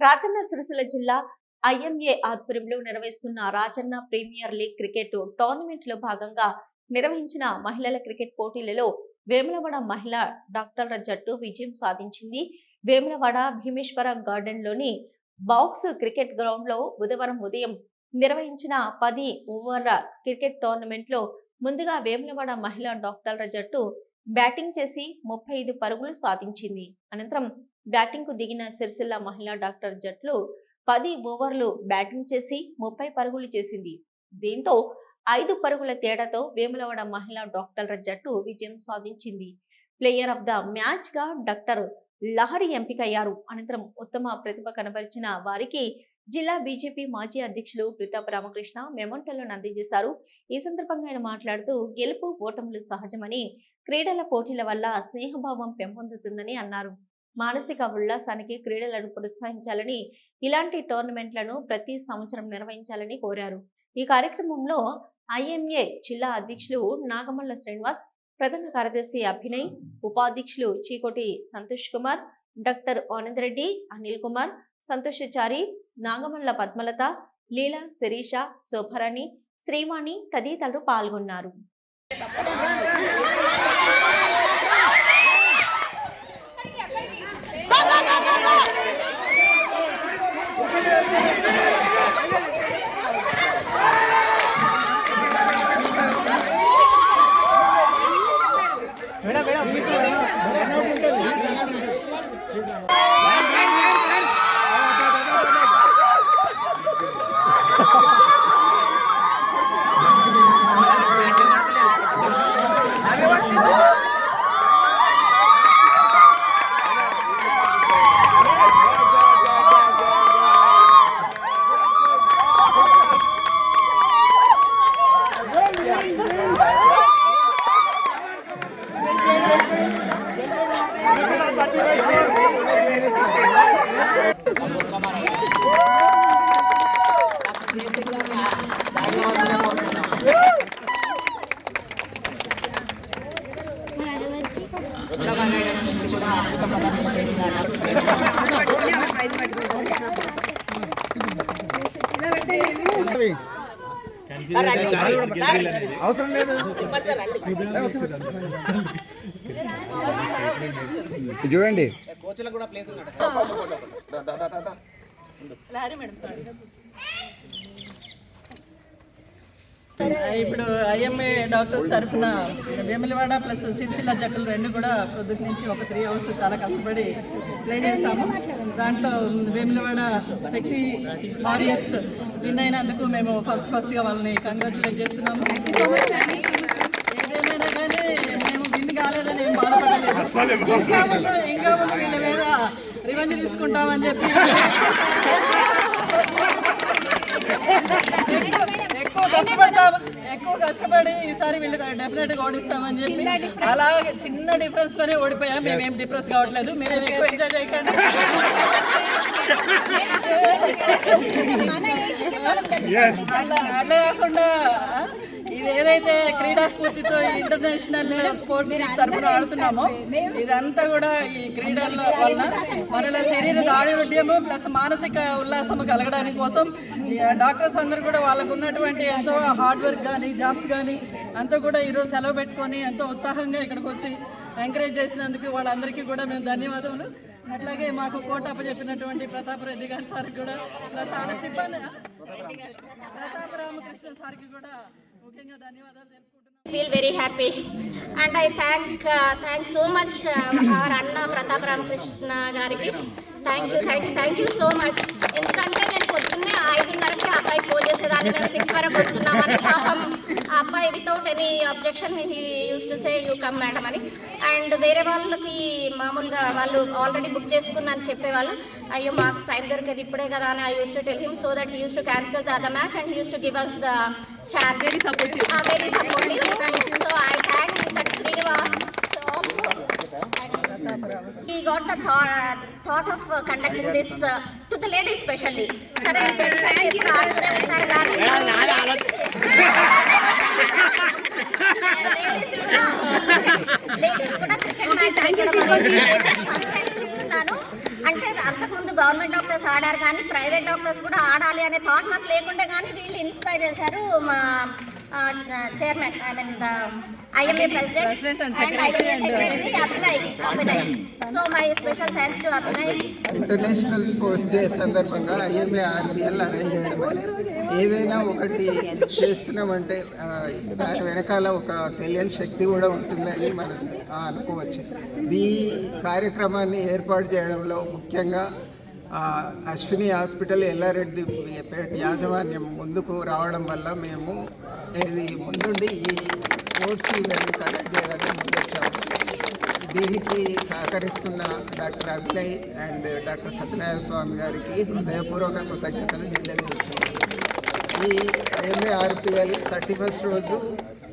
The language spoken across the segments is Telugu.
రాజన్న సిరిసిల్ల జిల్లా ఐఎంఏ ఆధ్వర్యంలో నిర్వహిస్తున్న రాజన్న ప్రీమియర్ లీగ్ క్రికెట్ టోర్నమెంట్లో భాగంగా నిర్వహించిన మహిళల క్రికెట్ పోటీలలో వేములవాడ మహిళా డాక్టర్ల జట్టు విజయం సాధించింది. వేములవాడ భీమేశ్వర గార్డెన్లోని బాక్స్ క్రికెట్ గ్రౌండ్లో బుధవారం ఉదయం నిర్వహించిన పది ఓవర్ల క్రికెట్ టోర్నమెంట్లో ముందుగా వేములవాడ మహిళా డాక్టర్ల జట్టు బ్యాటింగ్ చేసి ముప్పై ఐదు పరుగులు సాధించింది. అనంతరం బ్యాటింగ్కు దిగిన సిరిసిల్ల మహిళా డాక్టర్ జట్లు పది ఓవర్లు బ్యాటింగ్ చేసి ముప్పై పరుగులు చేసింది. దీంతో ఐదు పరుగుల తేడాతో వేములవాడ మహిళా డాక్టర్ల జట్టు విజయం సాధించింది. ప్లేయర్ ఆఫ్ ద మ్యాచ్గా డాక్టర్ లహరి ఎంపికయ్యారు. అనంతరం ఉత్తమ ప్రతిభ కనబరిచిన వారికి జిల్లా బీజేపీ మాజీ అధ్యక్షులు ప్రతాప్ రామకృష్ణ మెమంటోలను అందజేశారు. ఈ సందర్భంగా ఆయన మాట్లాడుతూ గెలుపు ఓటములు సహజమని క్రీడల పోటీల వల్ల స్నేహభావం పెంపొందుతుందని అన్నారు. మానసిక ఉల్లాసానికి క్రీడలను ప్రోత్సహించాలని ఇలాంటి టోర్నమెంట్లను ప్రతి సంవత్సరం నిర్వహించాలని కోరారు. ఈ కార్యక్రమంలో ఐఎంఏ జిల్లా అధ్యక్షులు నాగమల్ల శ్రీనివాస్ ప్రధాన కార్యదర్శి అభినయ్ ఉపాధ్యక్షులు చీకోటి సంతోష్ కుమార్ డాక్టర్ ఆనంద్ రెడ్డి అనిల్ కుమార్ సంతోషచారి నాగమల్ల పద్మలత లీలా శిరీష శోభరణి శ్రీవాణి తదితరులు పాల్గొన్నారు. అవసరం లేదు చూడండి కూడా ప్లేస్ ఇప్పుడు ఐఎంఏ డాక్టర్స్ తరఫున వేములవాడ ప్లస్ సిరిసిల్ల జట్టులు రెండు కూడా పొద్దుటి నుంచి ఒక త్రీ అవర్స్ చాలా కష్టపడి ప్లే చేశాము. దాంట్లో వేములవాడ శక్తి వారియర్స్ విన్ అయినందుకు మేము ఫస్ట్ ఫస్ట్గా వాళ్ళని కంగ్రాచులేట్ చేస్తున్నాము. ఏదేమైనా కానీ మేము విన్ కాలేదని ఏం బాధపడలేదు. ఇంకా ముందు ఇంకా ముందు వీళ్ళ మీద రివెంజ్ తీసుకుంటామని చెప్పి కష్టపడతాం ఎక్కువ కష్టపడి ఈసారి వీళ్ళు డెఫినెట్గా ఓడిస్తామని చెప్పి అలాగే చిన్న డిఫరెన్స్లోనే ఓడిపోయాం. మేమేం డిఫరెన్స్ కావట్లేదు. మీరేం ఎక్కువ ఎంజాయ్ చేయకండి. అట్లా అట్లా కాకుండా ఇది ఏదైతే క్రీడా స్ఫూర్తితో ఇంటర్నేషనల్ స్పోర్ట్స్ తరఫున ఆడుతున్నామో ఇదంతా కూడా ఈ క్రీడల వలన మనల శరీర దాడివడ్యము ప్లస్ మానసిక ఉల్లాసము కలగడానికి కోసం డాక్టర్స్ అందరూ కూడా వాళ్ళకు ఉన్నటువంటి ఎంతో హార్డ్ వర్క్ కానీ జాబ్స్ కానీ అంతా కూడా ఈరోజు సెలవు పెట్టుకొని ఎంతో ఉత్సాహంగా ఇక్కడికి వచ్చి ఎంకరేజ్ చేసినందుకు వాళ్ళందరికీ కూడా మేము ధన్యవాదములు. అట్లాగే మాకు కోటప్ప చెప్పినటువంటి ప్రతాప్ రెడ్డి గారి సార్కి కూడా ప్లస్ ఆడ సిబ్బంది ప్రతాప్ రామకృష్ణ సార్కి కూడా ముఖ్యంగా ధన్యవాదాలు తెలుపుకుంటున్నాను feel very happy and I thank thank so much our అన్న ప్రతాప్ రామకృష్ణ గారికి. Thank you thank you thank you so much ఎందుకంటే నేను పొద్దున్నే ఐదున్నరకి అబ్బాయి ఫోన్ చేసేదాన్ని మేము సిక్స్ వరకు వస్తున్నామని పాపం ఆ అబ్బాయి without any objection he uses to say you come madam అని అండ్ వేరే వాళ్ళకి మామూలుగా వాళ్ళు ఆల్రెడీ బుక్ చేసుకున్నాను చెప్పేవాళ్ళు అయ్యో మాకు టైం దొరికేది ఇప్పుడే కదా అని I use to tell him so that he use to cancel the match and he use to give us the chat. Very supportive. Uh, very supportive. So I he got the thought, thought of uh, conducting this uh, to the ladies especially. Ladies కూడా లేడీస్ కూడా క్రికెట్ మ్యాచ్ ఫస్ట్ టైం చూస్తున్నాను. అంటే అంతకుముందు గవర్నమెంట్ డాక్టర్స్ ఆడారు కానీ ప్రైవేట్ డాక్టర్స్ కూడా ఆడాలి అనే థాట్ మాకు లేకుండే కానీ వీళ్ళు ఇన్స్పైర్ చేశారు మా chairman I mean the IMA President president and and secretary IMA and, secretary Abhinay Abhinay so my special thanks to Abhinay international sports day సందర్భంగా ఐఎంఏ ఆర్బిఎల్ అరేంజ్ చేయడం వల్ల ఏదైనా ఒకటి చేస్తున్నామంటే దాని వెనకాల ఒక తెలియని శక్తి కూడా ఉంటుందని మనం అనుకోవచ్చు. ఈ కార్యక్రమాన్ని ఏర్పాటు చేయడంలో ముఖ్యంగా అశ్విని హాస్పిటల్ ఎల్లారెడ్డి పేట యాజమాన్యం ముందుకు రావడం వల్ల మేము ఇది ముందుండి ఈ స్పోర్ట్స్ ఈవెంట్ కండక్ట్ చేయడానికి ముందొచ్చాము. దీనికి సహకరిస్తున్న doctor Abhinay and doctor Satyanarayana Swamy గారికి హృదయపూర్వక కృతజ్ఞతలు తెలియజేస్తున్నాను ఈ ఎంఏఆర్పిఎల్ థర్టీ ఫస్ట్ రోజు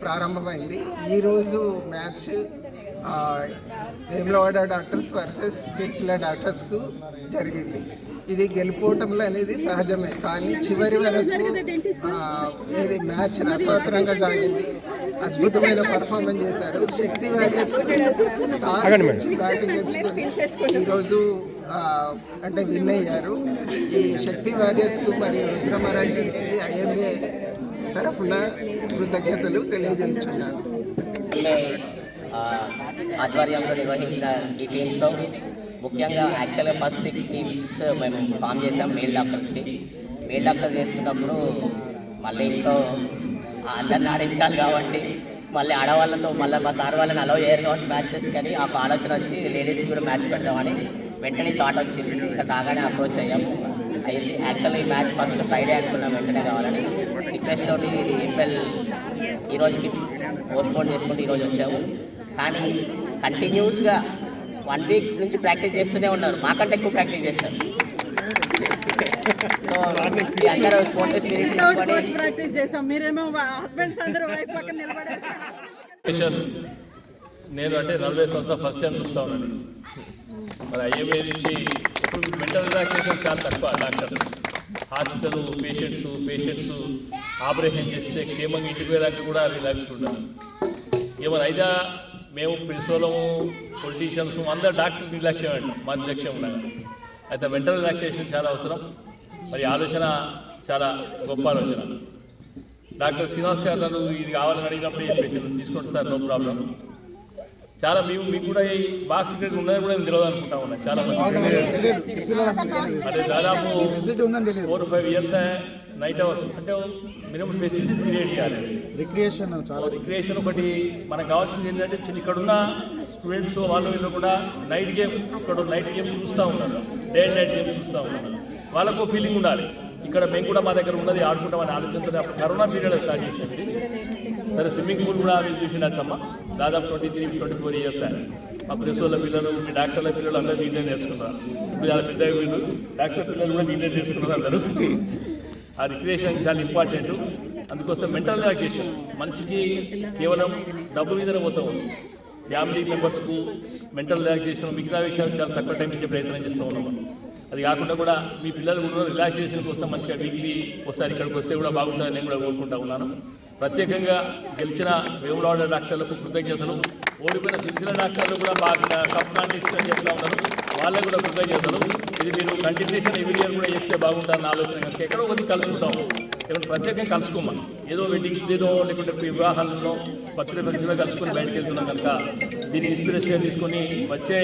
ప్రారంభమైంది. ఈరోజు match Vemulawada doctors versus Sircilla డాక్టర్స్కు జరిగింది. ఇది గెలుపోవటంలో అనేది సహజమే కానీ చివరి వరకు ఆ, ఏది మ్యాచ్ రసవత్తరంగా సాగింది అద్భుతమైన పర్ఫార్మెన్స్ చేశారు. శక్తి వారియర్స్ బ్యాటింగ్ ఎంచుకొని ఈరోజు ఆ, అంటే విన్ అయ్యారు. ఈ శక్తి వారియర్స్కు మరియు రుద్రమరాఠీస్కి ఐఎంఏ తరఫున కృతజ్ఞతలు తెలియజేస్తున్నాను. ఆ, ఆధ్వర్యంలో నిర్వహించిన ఈ టీమ్స్లో ముఖ్యంగా యాక్చువల్గా ఫస్ట్ సిక్స్ టీమ్స్ మేము ఫామ్ చేసాం మేల్ డాక్టర్స్కి. మేల్ డాక్టర్ చేస్తున్నప్పుడు మళ్ళీ ఇంట్లో అందరిని ఆడించాలి కాబట్టి మళ్ళీ ఆడవాళ్ళతో మళ్ళీ మా సార్ వాళ్ళని అలౌ చేయరు కాబట్టి మ్యాచెస్ కానీ ఆ ఆలోచన వచ్చి లేడీస్కి కూడా మ్యాచ్ పెడదామని వెంటనే థాట్ వచ్చింది. ఇంకా రాగానే అప్రోచ్ అయ్యాము అయింది. యాక్చువల్లీ ఈ మ్యాచ్ ఫస్ట్ ఫ్రైడే అనుకున్నాం వెంటనే కావాలని. రిక్వెస్ట్ తోటి ఏప్రిల్ ఈరోజుకి పోస్ట్పోన్ చేసుకుంటే ఈరోజు వచ్చాము. కానీ కంటిన్యూస్గా వన్ వీక్ నుంచి ప్రాక్టీస్ చేస్తూనే ఉన్నారు. మాకంటే ఎక్కువ ప్రాక్టీస్ చేస్తారు. అందరూ ప్రాక్టీస్ చేసాం మీరేమో హస్బెండ్స్ అందరూ వైఫ్ పక్కన నిలబడేస్తారు. స్టేషన్ నేను అంటే నలభై సంవత్సరాలు ఫస్ట్ టైం చూస్తా ఉన్నాను. మరి ఐఎంఏ నుంచి ఇప్పుడు మెంటల్ రిలాక్సేషన్ చాలా తక్కువ doctors hospital patients patients operation చేస్తే క్షేమంగా ఇంటికి వెళ్ళాక కూడా రిలాక్స్ ఉంటారు ఏమైనా అయితే మేము ప్రిన్సిపలము పొలిటీషియన్స్ అందరు డాక్టర్ నిర్లక్ష్యం అంటాం మా నిర్లక్ష్యం ఉండగా అయితే మెంటల్ రిలాక్సేషన్ చాలా అవసరం. మరి ఆలోచన చాలా గొప్ప ఆలోచన. డాక్టర్ శ్రీనివాస్ గారు నన్ను ఇది కావాలని అడిగినప్పుడు చెప్పేసాను తీసుకోండి సార్ నో ప్రాబ్లం. చాలా మేము మీకు కూడా ఈ బాక్స్ క్రికెట్ ఉన్నది కూడా నేను తెలియదు అనుకుంటా ఉన్నాను. చాలా మంది. అంటే దాదాపు four five years night hours అంటే మినిమం ఫెసిలిటీస్ క్రియేట్ చేయాలి. రిక్రియేషన్ చాలా రిక్రియేషన్ ఒకటి మనకు కావాల్సింది ఏంటంటే చిన్న ఇక్కడ ఉన్న స్టూడెంట్స్ వాళ్ళు వీళ్ళు కూడా నైట్ గేమ్ ఇక్కడ నైట్ గేమ్ చూస్తూ ఉన్నారు. డే అండ్ నైట్ గేమ్ చూస్తూ ఉన్నారు. వాళ్ళకు ఫీలింగ్ ఉండాలి. ఇక్కడ మేము కూడా మా దగ్గర ఉన్నది ఆడుకుంటామని ఆలోచనతో అప్పుడు కరోనా పీరియడ్ స్టార్ట్ చేసింది. సరే స్విమ్మింగ్ పూల్ కూడా మేము చూసినచ్చమ్మ దాదాపు twenty three twenty four years మా ప్రిన్సిపల్ పిల్లలు మీ డాక్టర్ల పిల్లలు అందరూ దీంట్లో నేర్చుకున్నారు. ఇప్పుడు చాలా పెద్ద వీళ్ళు డాక్టర్ పిల్లలు కూడా దీంట్లో నేర్చుకున్నారు అందరూ. ఆ రిక్రియేషన్ చాలా ఇంపార్టెంట్ అందుకోసం మెంటల్ రిలాక్సేషన్ మనిషికి కేవలం డబ్బు మీదనే పోతా ఉంది. ఫ్యామిలీ మెంబర్స్కు మెంటల్ రిలాక్సేషన్ మిగతా విషయాలు చాలా తక్కువ టైం ఇచ్చే ప్రయత్నం చేస్తూ ఉన్నాం అది కాకుండా కూడా మీ పిల్లలు కూడా రిలాక్సేషన్ కోసం మంచిగా వీక్లీ ఒకసారి ఇక్కడికి వస్తే కూడా బాగుంటుందని నేను కూడా కోరుకుంటా ఉన్నాను. ప్రత్యేకంగా గెలిచిన వేములవాడ డాక్టర్లకు కృతజ్ఞతలు. ఓడిపోయిన సిరిసిల్ల డాక్టర్లు కూడా బాగా కప్ కాంటెస్ట్ అని చెప్తా ఉన్నారు. వాళ్ళకు కూడా కృతజ్ఞతలు. ఇది మీరు కంటిన్యూషన్ ఎవ్రీ ఇయర్ కూడా చేస్తే బాగుంటుందన్న ఆలోచన కనుక ఎక్కడో ఒకటి కలుసుకుంటాం ఏమంటే ప్రత్యేకంగా కలుసుకోమని ఏదో వెడ్డింగ్స్ ఏదో లేకుంటే వివాహాలలో పత్రిక పచ్చడిలో కలుసుకొని బయటకు వెళ్తున్నాం కనుక దీన్ని ఇన్స్పిరేషన్గా తీసుకొని వచ్చే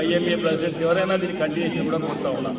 ఐఎంఏ ప్రెసిడెంట్స్ ఎవరైనా దీన్ని కంటిన్యూషన్ కూడా కోరుతా ఉన్నాం